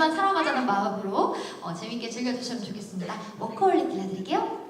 하루만 살아가자는 마음으로 어, 재밌게 즐겨주시면 좋겠습니다. 워커홀릭 들려드릴게요.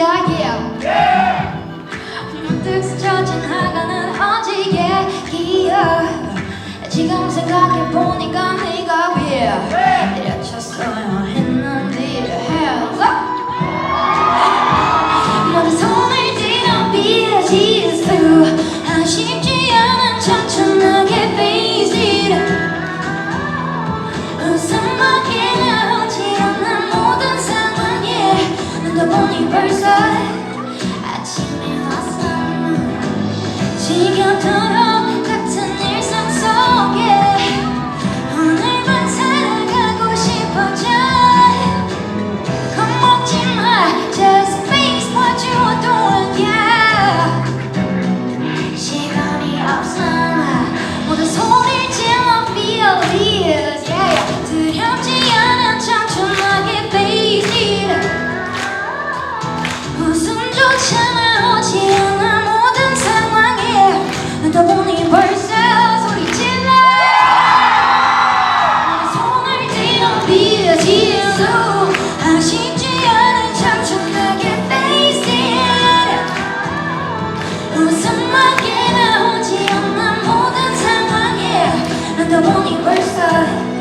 시작이야. 예! 문득 스쳐진 하가는 어지게 기억 지금 생각해보니까 네가 the universal